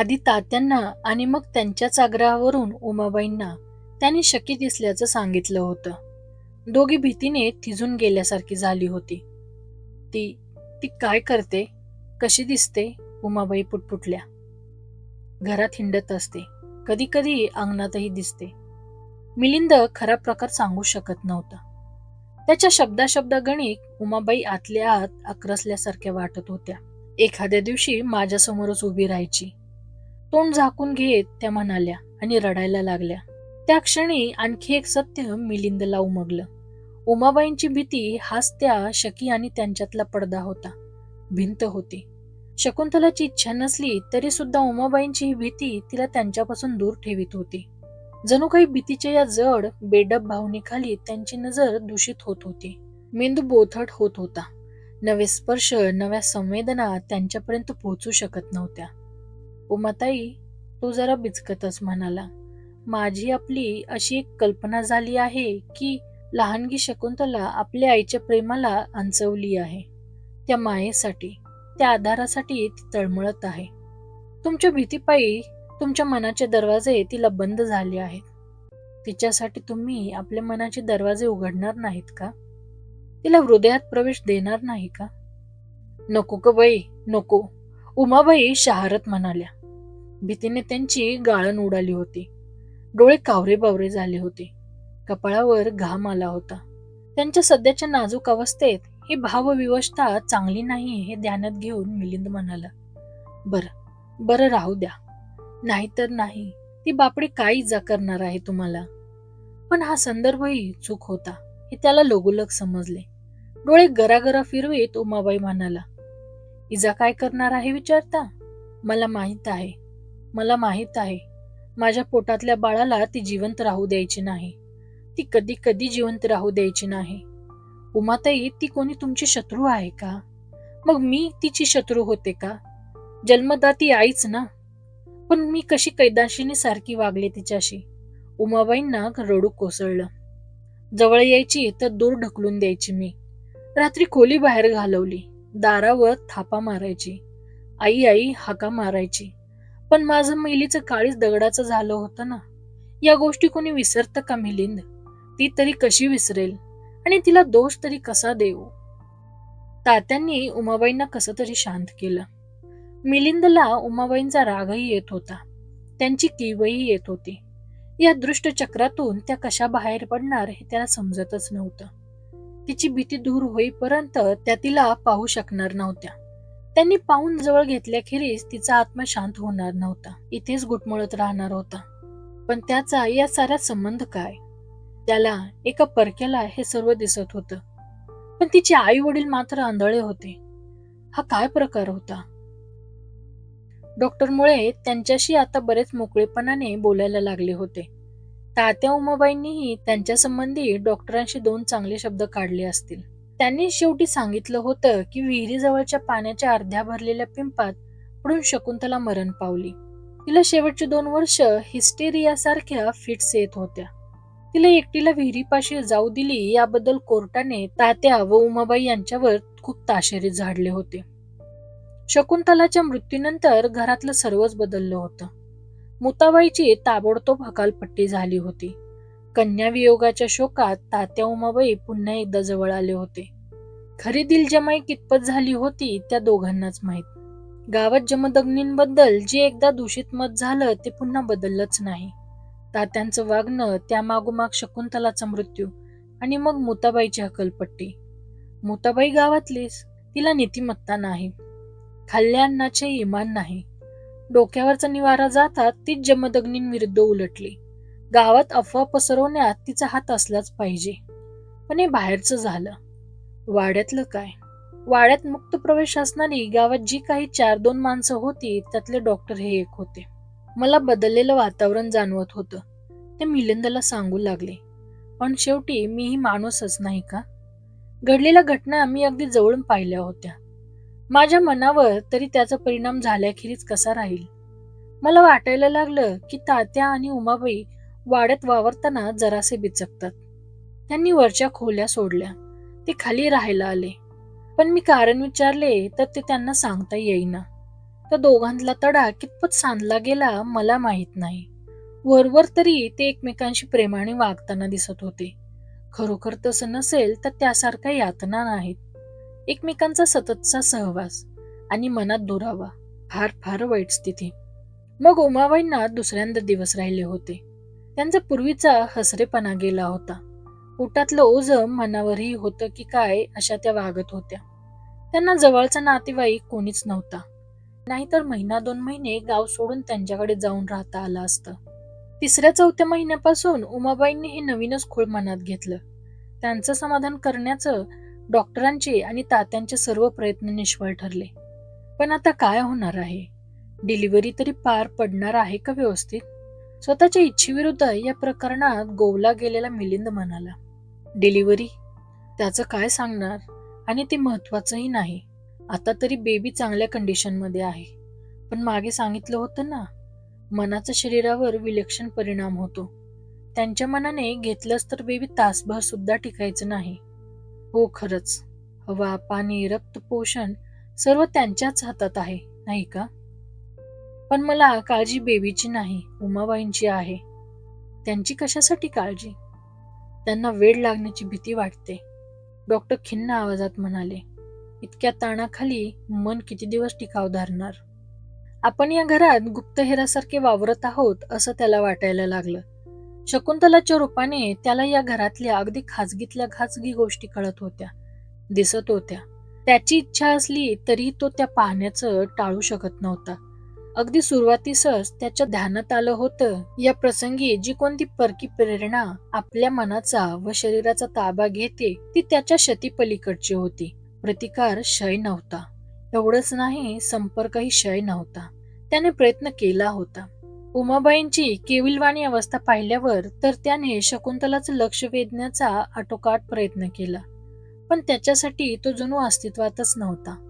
आधी तात्यांना आणि मग त्यांच्याच आग्रहावरून उमाबाईंना त्यांनी शक्य दिसल्याचं सांगितलं होतं. दोघी भीतीने थिजून गेल्यासारखी झाली होती. ती ती काय करते? कशी दिसते? उमाबाई पुटपुटल्या. घरात हिंडत असते. कधी कधी अंगणातही दिसते. मिलिंद खरा प्रकार सांगू शकत नव्हता. त्याच्या शब्दाशब्द गणित उमाबाई आतल्या आत आक्रसल्यासारख्या वाटत होत्या. एखाद्या दिवशी माझ्यासमोरच उभी राहायची. तोंड झाकून घेत त्या म्हणाल्या आणि रडायला लागल्या. त्या क्षणी आणखी एक सत्य मिलिंदला उमगलं. उमाबाईंची भीती हाच त्या शकी आणि त्यांच्यातला पडदा होता. भिंत होती. शकुंतलाची इच्छा नसली तरी सुद्धा उमाबाईंची ही भीती तिला त्यांच्यापासून दूर ठेवित होती. जणू काही भीतीच्या या जड बेडब भावनेखाली त्यांची नजर दूषित होत होती. मेंदू बोथट होत होता. नवे स्पर्श नव्या संवेदना त्यांच्यापर्यंत पोहोचू शकत नव्हत्या. उमाताई तू जरा बिचकतच म्हणाला. माझी आपली अशी एक कल्पना झाली आहे की लहानगी शकुंतला आपल्या आईच्या प्रेमाला अंचवली आहे. त्या मायेसाठी त्या आधारासाठी ती तळमळत आहे. तुमच्या भीतीपायी तुमच्या मनाचे दरवाजे तिला बंद झाले आहेत. तिच्यासाठी तुम्ही आपल्या मनाचे दरवाजे उघडणार नाहीत का? तिला हृदयात प्रवेश देणार नाही का? नको ग बाई नको. उमाबाई शहारत म्हणाल्या. भीतीने त्यांची गाळण उडाली होती. डोळे कावरे बावरे झाले होते. कपाळावर घाम आला होता. त्यांच्या सध्याच्या नाजूक अवस्थेत ही भावविवशता चांगली नाही हे ध्यानात घेऊन मिलिंद म्हणाला बर बरं राहू द्या. नाहीतर नाही ती बापडी काय इजा करणार आहे तुम्हाला? पण हा संदर्भही चूक होता हे त्याला लोगुलग समजले. डोळे गरागरा फिरवीत उमाबाई म्हणाला इजा काय करणार आहे विचारता? मला माहीत आहे. मला माहीत आहे. माझ्या पोटातल्या बाळाला ती जिवंत राहू द्यायची नाही. ती कधी कधी जिवंत राहू द्यायची नाही. उमाताई ती कोणी तुमची शत्रू आहे का? मग मी तिची शत्रू होते का? जन्मदा ती आईच ना? पण मी कशी कैदाशिनी सारखी वागले तिच्याशी? उमाबाईंना रडू कोसळलं. जवळ यायची तर दूर ढकलून द्यायची मी. रात्री खोली बाहेर घालवली. दारावर थापा मारायची. आई आई हाका मारायची. पण माझं मैलीचं काळीच दगडाचं झालं होतं ना. या गोष्टी कोणी विसरतं का मिलिंद? ती तरी कशी विसरेल? आणि तिला दोष तरी कसा देऊ? तात्यांनी उमाबाईंना कसं तरी शांत केलं. मिलिंदला उमाबाईंचा रागही येत होता. त्यांची किवही येत होती. या दृष्ट चक्रातून त्या कशा बाहेर पडणार हे त्याला समजतच नव्हतं. तिची भीती दूर होईपर्यंत त्या तिला पाहू शकणार नव्हत्या. त्यांनी पाहून जवळ घेतल्याखेरीज तिचा आत्मा शांत होणार नव्हता. इथेच गुटमळत राहणार होता. पण त्याचा या साऱ्यात संबंध काय? त्याला एका परक्याला हे सर्व दिसत होतं. पण तिचे आई वडील मात्र आंधळे होते. हा काय प्रकार होता? डॉक्टरमुळे त्यांच्याशी आता बरेच मोकळेपणाने बोलायला लागले होते. तात्या उमाबाईंनीही त्यांच्या संबंधी डॉक्टरांशी दोन चांगले शब्द काढले असतील. त्यांनी शेवटी सांगितलं होतं की विहिरीजवळच्या पाण्याच्या अर्ध्या भरलेल्या पिंपात पडून शकुंतला मरण पावली. तिला शेवटची दोन वर्ष हिस्टेरिया सारख्या फिट्स येत होत्या. तिला एकटीला विहिरीपाशी जाऊ दिली याबद्दल कोर्टाने तात्या व उमाबाई यांच्यावर खूप ताशेरे झाडले होते. शकुंतलाच्या मृत्यूनंतर घरातलं सर्वच बदललं होतं. मुताबाईची ताबडतोब हकालपट्टी झाली होती. कन्यावियोगाच्या शोकात तात्या उमाबाई पुन्हा एकदा जवळ आले होते. खरी दिलजमाई कितपत झाली होती त्या दोघांनाच माहीत. गावात जमदग्नींबद्दल जे एकदा दूषित मत झालं ते पुन्हा बदललंच नाही. तात्यांचं वागणं त्या मागोमाग शकुंतलाचा मृत्यू आणि मग मुताबाईची हकलपट्टी. मुताबाई गावातलीच तिला नीतिमत्ता नाही. खाल्ल्या अन्नाचे इमान नाही. डोक्यावरचा निवारा जातात तीच जमदग्नींविरुद्ध उलटली. गावात अफवा पसरवण्यात तिचा हात असलाच पाहिजे. पण हे बाहेरचं झालं. वाड्यातलं काय? वाड्यात मुक्त प्रवेश असणारी गावात जी काही चार दोन माणसं होती त्यातले डॉक्टर हे एक होते. मला बदललेलं वातावरण जाणवत होतं. ते मिलिंदला सांगू लागले. पण शेवटी मीही माणूसच नाही का? घडलेल्या घटना मी अगदी जवळून पाहिल्या होत्या. माझ्या मनावर तरी त्याचा परिणाम झाल्याखेरीज कसा राहील? मला वाटायला लागलं की तात्या आणि उमाबाई वाढत वावरताना जरासे बिचकतात. त्यांनी वरच्या खोल्या सोडल्या. ते खाली राहायला आले. पण मी कारण विचारले तर ते त्यांना सांगता येईना. त्या दोघांतला तडा कितपत सांधला गेला मला माहीत नाही. वरवर तरी ते एकमेकांशी प्रेमाने वागताना दिसत होते. खरोखर तसं नसेल तर त्यासारख्या यातना नाहीत. एकमेकांचा सततचा सहवास आणि मनात दुरावा. फार फार वाईट स्थिती. मग उमाबाईंना दुसऱ्यांदा दिवस राहिले होते. त्यांचा पूर्वीचा हसरेपणा गेला होता. पोटातलं ओझ मनावरही होतं की काय अशा त्या वागत होत्या. त्यांना जवळचा नातेवाईक कोणीच नव्हता. नाहीतर महिना दोन महिने गाव सोडून त्यांच्याकडे जाऊन राहता आलं असतं. तिसऱ्या चौथ्या महिन्यापासून उमाबाईंनी हे नवीनच खोळ मनात घेतलं. त्यांचं समाधान करण्याचं डॉक्टरांचे आणि तात्यांचे सर्व प्रयत्न निष्फळ ठरले. पण आता काय होणार आहे? डिलिव्हरी तरी पार पडणार आहे का व्यवस्थित? स्वतःच्या इच्छेविरुद्ध या प्रकरणात गोवला गेलेला मिलिंद म्हणाला डिलिव्हरी त्याचं काय सांगणार? आणि ते महत्वाचंही नाही. आता तरी बेबी चांगल्या कंडिशनमध्ये आहे. पण मागे सांगितलं होतं ना मनाचा शरीरावर विलक्षण परिणाम होतो. त्यांच्या मनाने घेतलंच तर बेबी तासभर सुद्धा टिकायचं नाही. हो खरंच. हवा पाणी रक्त पोषण सर्व त्यांच्याच हातात आहे नाही का? पण मला काळजी बेबीची नाही उमाबाईंची आहे. त्यांची कशासाठी काळजी? त्यांना वेळ लागण्याची भीती वाटते. डॉक्टर खिन्न आवाजात म्हणाले इतक्या ताणाखाली मन किती दिवस टिकाव धरणार? आपण या घरात गुप्तहेरासारखे वावरत आहोत असं त्याला वाटायला लागलं. शकुंतलाच्या रूपाने त्याला या घरातल्या अगदी खाजगीतल्या खाजगी गोष्टी कळत होत्या दिसत होत्या. त्याची इच्छा असली तरी तो त्या पाहण्याचं टाळू शकत नव्हता. अगदी सुरुवातीसच त्याच्या ध्यानात आलं होतं. या प्रसंगी जी कोणती परकी प्रेरणा आपल्या मनाचा व शरीराचा ताबा घेते ती त्याच्या शतीपलीकडची होती. प्रतिकार क्षय नव्हता. एवढंच नाही संपर्कही क्षय नव्हता. त्याने प्रयत्न केला होता. उमाबाईंची केविलवाणी अवस्था पाहिल्यावर तर त्याने शकुंतलाचं लक्ष वेधण्याचा आटोकाट प्रयत्न केला. पण त्याच्यासाठी तो जणू अस्तित्वातच नव्हता.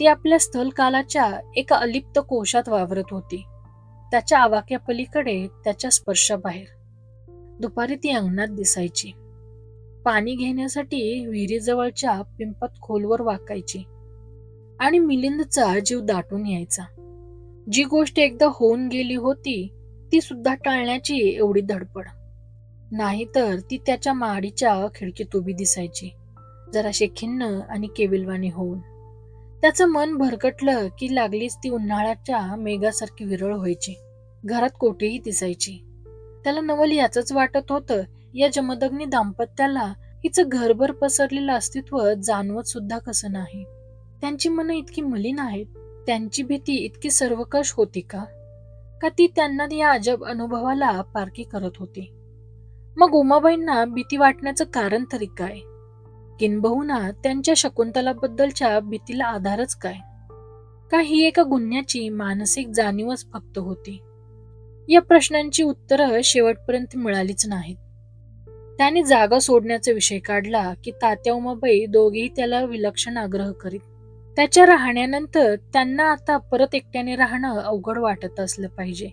ती आपल्या स्थलकालाच्या एका अलिप्त कोशात वावरत होती. त्याच्या आवाक्यापलीकडे त्याच्या स्पर्शाबाहेर. दुपारी ती अंगणात दिसायची. पाणी घेण्यासाठी विहिरीजवळच्या पिंपत खोलवर वाकायची. आणि मिलिंदचा जीव दाटून यायचा. जी गोष्ट एकदा होऊन गेली होती ती सुद्धा टाळण्याची एवढी धडपड. नाहीतर ती त्याच्या माडीच्या खिडकीत उभी दिसायची. जराशे खिन्न आणि केविलवाणी होऊन. त्याचं मन भरकटलं की लागलीच ती उन्हाळ्याच्या मेघासारखी विरळ व्हायची. घरात कोठेही दिसायची. त्याला नवल याचंच वाटत होतं या जमदग्नी दाम्पत्याला हिचं घरभर पसरलेलं अस्तित्व जाणवत सुद्धा कसं नाही. त्यांची मनं इतकी मलिन आहेत त्यांची भीती इतकी सर्वकष होती का? का ती त्यांना या अजब अनुभवाला पारखी करत होती? मग उमाबाईंना भीती वाटण्याचं कारण तरी काय? किंबहुना त्यांच्या शकुंतलाबद्दलच्या भीतीला आधारच काय? का ही एका गुन्ह्याची मानसिक जाणीवच फक्त होती. या प्रश्नांची उत्तरं शेवटपर्यंत मिळालीच नाहीत. त्याने जागा सोडण्याचा विषय काढला की तात्या उमाबाई दोघेही त्याला विलक्षण आग्रह करीत. त्याच्या राहण्यानंतर त्यांना आता परत एकट्याने राहणं अवघड वाटत असलं पाहिजे.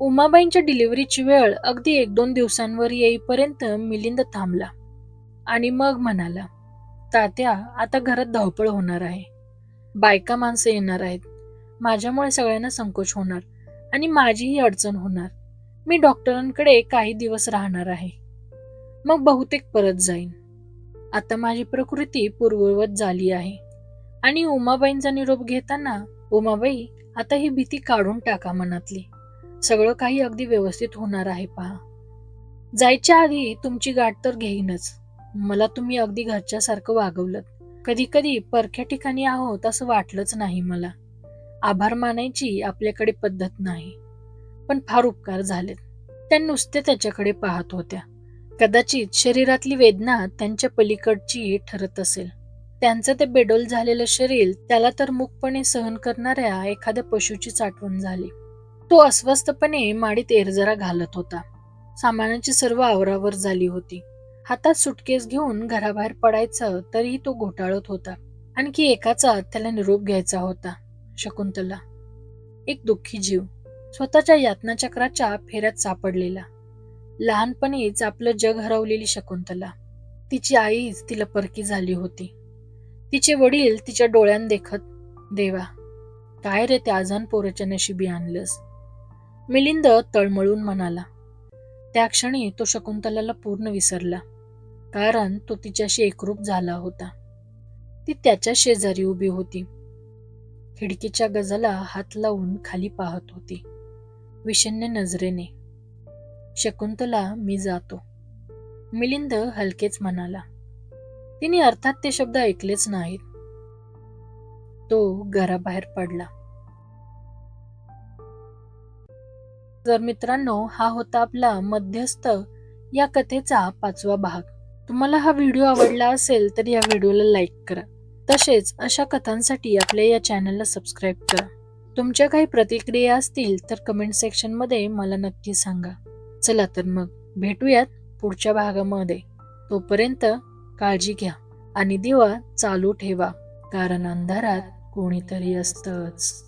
उमाबाईंच्या डिलिव्हरीची वेळ अगदी एक दोन दिवसांवर येईपर्यंत मिलिंद थांबला. आणि मग म्हणाला तात्या आता घरात धावपळ होणार आहे. बायका माणसं येणार आहेत. माझ्यामुळे सगळ्यांना संकोच होणार आणि माझीही अडचण होणार. मी डॉक्टरांकडे काही दिवस राहणार आहे. मग बहुतेक परत जाईन. आता माझी प्रकृती पूर्ववत झाली आहे. आणि उमाबाईंचा निरोप घेताना उमाबाई आता ही भीती काढून टाका मनातली. सगळं काही अगदी व्यवस्थित होणार आहे पहा. जायच्या आधी तुमची गाठ तर घेईनच. मला तुम्ही अगदी घरच्यासारखं वागवलं कधी कधी परख्या ठिकाणी आहोत असं वाटलंच नाही मला. आभार मानायची आपल्याकडे पद्धत नाही. पण फार उपकार झालेत. त्या नुसते त्याच्याकडे पाहत होत्या. कदाचित शरीरातली वेदना त्यांच्या पलीकडची ठरत असेल. त्यांचं ते बेडोल झालेलं शरीर त्याला तर मुकपणे सहन करणाऱ्या एखाद्या पशुचीच आठवण झाली. तो अस्वस्थपणे माडीत एरजरा घालत होता. सामानाची सर्व आवरावर झाली होती. हातात सुटकेस घेऊन घराबाहेर पडायचं तरीही तो घोटाळत होता. आणखी एकाचा त्याला निरोप घ्यायचा होता शकुंतला. एक दुःखी जीव. स्वतःच्या यातनाचक्राच्या फेऱ्यात सापडलेला. लहानपणीच आपलं जग हरवलेली शकुंतला. तिची आईच तिला परकी झाली होती. तिचे वडील तिच्या डोळ्यां देखत देवा काय रे त्या आजान पोराच्या नशिबी आणलंस? मिलिंद तळमळून म्हणाला. त्या क्षणी तो शकुंतलाला पूर्ण विसरला. कारण तो तिच्याशी एकरूप झाला होता. ती त्याच्या शेजारी उभी होती. खिडकीच्या गजाला हात लावून खाली पाहत होती. विषण्य नजरेने. शकुंतला मी जातो. मिलिंद हलकेच म्हणाला. तिने अर्थात ते शब्द ऐकलेच नाहीत. तो घराबाहेर पडला. जर मित्रांनो हा होता आपला मध्यस्थ या कथेचा पाचवा भाग. तुम्हाला हा व्हिडिओ आवडला असेल तर या व्हिडिओला लाईक करा. तसेच अशा कथांसाठी आपल्या या चॅनलला सबस्क्राईब करा. तुमच्या काही प्रतिक्रिया असतील तर कमेंट सेक्शनमध्ये मला नक्की सांगा. चला तर मग भेटूयात पुढच्या भागामध्ये. तोपर्यंत काळजी घ्या आणि दिवा चालू ठेवा कारण अंधारात कोणीतरी असतंच.